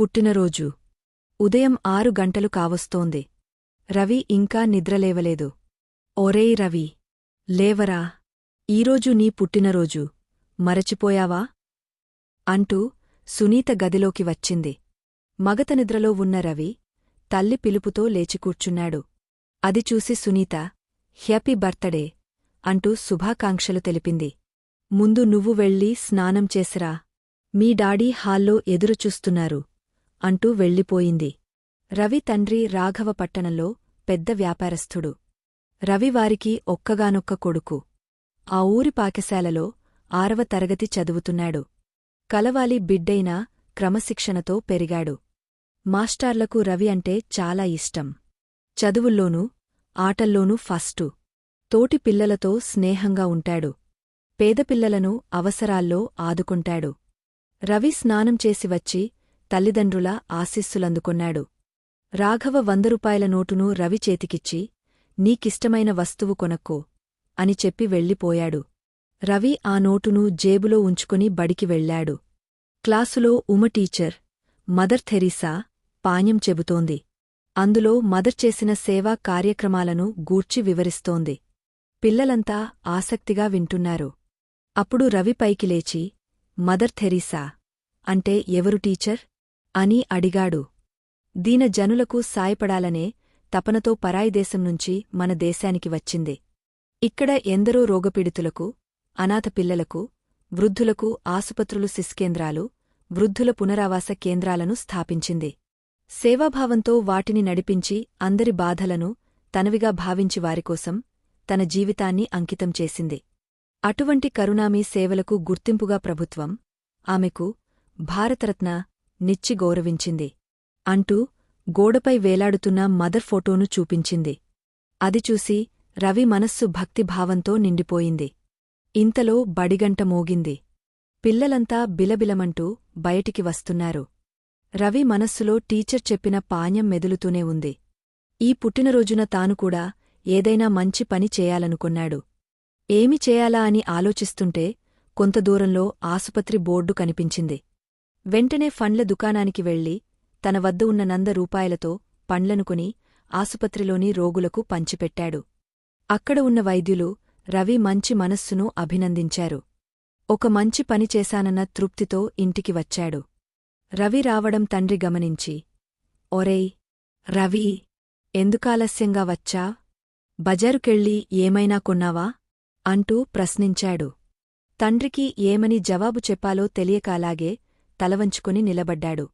పుట్టినరోజు. ఉదయం ఆరు గంటలు కావస్తోంది. రవి ఇంకా నిద్రలేవలేదు. ఒరేయ్ రవి. లేవరా. ఈరోజు నీ పుట్టినరోజు. మరచిపోయావా? అంటూ సునీత గదిలోకి వచ్చింది. మగత నిద్రలో ఉన్న రవి తల్లి పిలుపుతో లేచి కూర్చున్నాడు. అది చూసి సునీత హ్యాపీ బర్తడే అంటూ శుభాకాంక్షలు తెలిపింది. ముందు నువ్వు వెళ్ళి స్నానం చేసిరా. మీ డాడీ హాల్లో ఎదురుచూస్తున్నారు. అంటూ వెళ్ళిపోయింది. రవి తండ్రి రాఘవ పట్టణంలో పెద్ద వ్యాపారస్థుడు. రవివారికి ఒక్కగానొక్క కొడుకు. ఆ ఊరి పాకశాలలో ఆరవ తరగతి చదువుతున్నాడు. కలవాలి బిడ్డైనా క్రమశిక్షణతో పెరిగాడు. మాస్టార్లకు రవి అంటే చాలా ఇష్టం. చదువుల్లోనూ ఆటల్లోనూ ఫస్టు. తోటి పిల్లలతో స్నేహంగా ఉంటాడు. పేదపిల్లలను అవసరాల్లో ఆదుకుంటాడు. రవి స్నానం చేసి వచ్చి తల్లిదండ్రుల ఆశీస్సులందుకొన్నాడు. రాఘవ వంద రూపాయల నోటును రవి చేతికిచ్చి నీకిష్టమైన వస్తువు కొనక్కో అని చెప్పి వెళ్ళిపోయాడు. రవి ఆ నోటును జేబులో ఉంచుకుని బడికి వెళ్ళాడు. క్లాసులో ఉమ టీచర్ మదర్ థెరీసా పాణ్యం చెబుతోంది. అందులో మదర్ చేసిన సేవా కార్యక్రమాలను గూర్చి వివరిస్తోంది. పిల్లలంతా ఆసక్తిగా వింటున్నారు. అప్పుడు రవి పైకి లేచి మదర్ థెరీసా అంటే ఎవరు టీచర్? అని అడిగాడు. దీన జనులకు సాయపడాలనే తపనతో పరాయిదేశం నుంచి మన దేశానికి వచ్చింది. ఇక్కడ ఎందరో రోగపీడితులకు అనాథ పిల్లలకు వృద్ధులకు ఆసుపత్రులు శిస్కేంద్రాలు వృద్ధుల పునరావాస కేంద్రాలను స్థాపించింది. సేవాభావంతో వాటిని నడిపించి అందరి బాధలను తనవిగా భావించి వారికోసం తన జీవితాన్ని అంకితం చేసింది. అటువంటి కరుణామీ సేవలకు గుర్తింపుగా ప్రభుత్వం ఆమెకు భారతరత్న నిచ్చి గౌరవించింది. అంటూ గోడపై వేలాడుతున్న మదర్ ఫోటోను చూపించింది. అది చూసి రవి మనస్సు భక్తిభావంతో నిండిపోయింది. ఇంతలో బడిగంట మోగింది. పిల్లలంతా బిలబిలమంటూ బయటికి వస్తున్నారు. రవి మనస్సులో టీచర్ చెప్పిన పాణ్యం మెదులుతూనే ఉంది. ఈ పుట్టినరోజున తానుకూడా ఏదైనా మంచి పని చేయాలనుకున్నాడు. ఏమి చేయాలా అని ఆలోచిస్తుంటే కొంత దూరంలో ఆసుపత్రి బోర్డు కనిపించింది. వెంటనే ఫండ్ల దుకాణానికి వెళ్ళి తన వద్ద ఉన్న నంద రూపాయలతో పండ్లను కొని ఆసుపత్రిలోని రోగులకు పంచిపెట్టాడు. అక్కడ ఉన్న వైద్యులు రవి మంచి మనస్సును అభినందించారు. ఒక మంచి పని చేశానన్న తృప్తితో ఇంటికి వచ్చాడు. రవి రావడం తండ్రి గమనించి ఒరేయ్ రవి ఎందుకాలస్యంగా వచ్చా? బజారుకెళ్ళి ఏమైనా కొన్నావా? అంటూ ప్రశ్నించాడు. తండ్రికి ఏమని జవాబు చెప్పాలో తెలియక అలాగే తలవంచుకుని నిలబడ్డాడు.